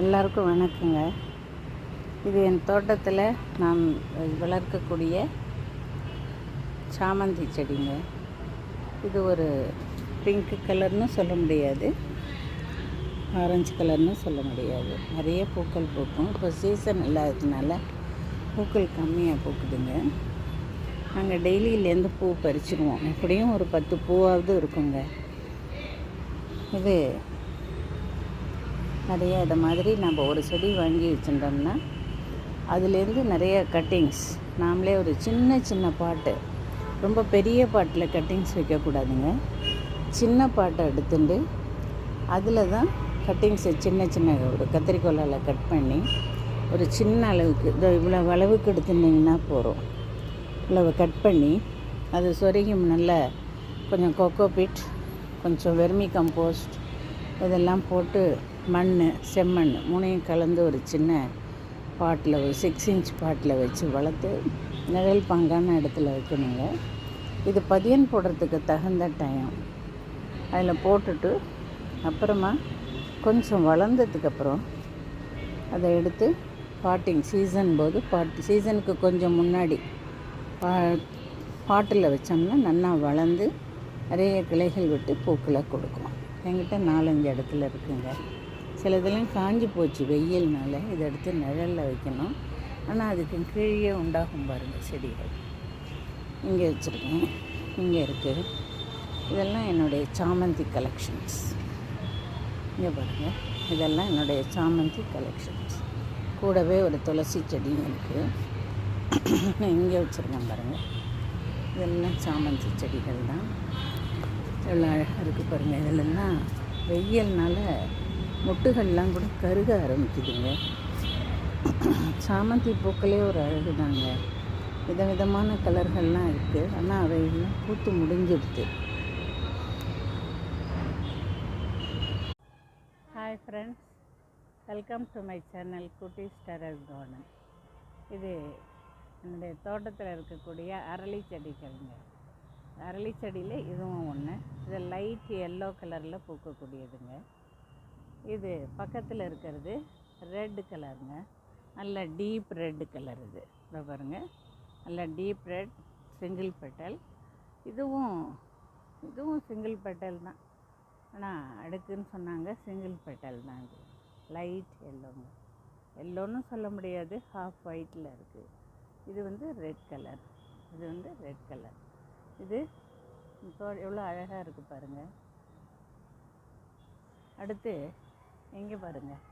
எல்லாருக்கும் வணக்கங்க. இது என் தோட்டத்தில் நான் வளர்க்கக்கூடிய சாமந்தி செடிங்க. இது ஒரு பிங்க் கலர்னு சொல்ல முடியாது. ஆரஞ்சு கலர்னு சொல்ல முடியாது. நிறைய பூக்கள் பூக்கும். இப்போ சீசன் இல்லாததுனால பூக்கள் கம்மியாக பூக்குதுங்க. நாங்கள் டெய்லியிலேருந்து பூ பறிச்சுக்குவோம் எப்படியும் ஒரு பத்து பூவாவது இருக்குங்க. இது நிறைய இதை மாதிரி நம்ம ஒரு செடி வாங்கி வச்சுட்டோம்னா அதுலேருந்து நிறைய கட்டிங்ஸ் நாமளே ஒரு சின்ன சின்ன பாட்டு ரொம்ப பெரிய பாட்டில் கட்டிங்ஸ் வைக்கக்கூடாதுங்க. சின்ன பாட்டை எடுத்துட்டு அதில் தான் கட்டிங்ஸை சின்ன சின்ன ஒரு கத்திரிக்கோலால் கட் பண்ணி ஒரு சின்ன அளவுக்கு இதோ இவ்வளோ அளவுக்கு எடுத்துட்டிங்கன்னா போகிறோம் இவ்வளோ கட் பண்ணி அது சொருகி நல்ல கொஞ்சம் கொக்கோ பிட் கொஞ்சம் வெர்மி கம்போஸ்ட் இதெல்லாம் போட்டு மண் செம்மண் மூணையும் கலந்து ஒரு சின்ன பாட்டில் ஒரு சிக்ஸ் இன்ச் பாட்டில் வச்சு வளர்த்து நிழல் பங்கான இடத்துல வைக்கணுங்க. இது பதியன் போடுறதுக்கு தகுந்த டைம் அதில் போட்டுட்டு அப்புறமா கொஞ்சம் வளர்ந்ததுக்கப்புறம் அதை எடுத்து பாட்டிங் சீசன் போது பாட் சீசனுக்கு கொஞ்சம் முன்னாடி பா பாட்டில் வச்சோம்னா நல்லா வளர்ந்து நிறைய கிளைகள் விட்டு பூக்களை கொடுக்கும். என்கிட்ட நாலஞ்சு இடத்துல இருக்குங்க. சில இதெல்லாம் காஞ்சி போச்சு வெயில்னால. இதை எடுத்து நிழலில் வைக்கணும். ஆனால் அதுக்கு கீழே உண்டாகும் பாருங்கள் செடிகள். இங்கே வச்சுருக்கேன். இங்கே இருக்குது இதெல்லாம் என்னுடைய சாமந்தி கலெக்ஷன்ஸ் இங்கே பாருங்கள் இதெல்லாம் என்னுடைய சாமந்தி கலெக்ஷன்ஸ் கூடவே ஒரு துளசி செடியும் இருக்குது இங்கே வச்சுருக்கேன் பாருங்கள் இதெல்லாம் சாமந்தி செடிகள் தான் எவ்வளோ அழகாக இருக்குது பாருங்கள் இதிலெல்லாம் வெயில்னால மொட்டுகள்லாம் கூட கருக ஆரம்பிக்குதுங்க. சாமந்தி பூக்களே ஒரு அழகு தாங்க விதவிதமான கலர்கள்லாம் இருக்குது ஆனால் அவையெல்லாம் பூத்து முடிஞ்சிடுது. Hi friends welcome to my channel குட்டி ஸ்டரல் கார்டன் இது என்னுடைய தோட்டத்தில் இருக்கக்கூடிய அரளி செடிகள்ங்க. அரளி செடியில் இதுவும் ஒன்று இது லைட் எல்லோ கலரில் பூக்கக்கூடியதுங்க. இது பக்கத்தில் இருக்கிறது ரெட்டு கலருங்க நல்ல டீப் ரெட் கலர் இது. இதை பாருங்கள் நல்ல டீப் ரெட் சிங்கிள் பெட்டல் இதுவும் இதுவும் சிங்கிள் பெட்டல் தான். ஆனால் அடுக்குன்னு சொன்னாங்க சிங்கிள் பெட்டல் தான் இது. லைட் எல்லோங்க எல்லோன்னு சொல்ல முடியாது. ஹாஃப் ஒயிட்டில் இருக்குது இது வந்து ரெட் கலர் இது வந்து ரெட் கலர் இது. தோ எவ்வளோ அழகாக இருக்குது பாருங்கள் அடுத்து இங்கே பாருங்கள்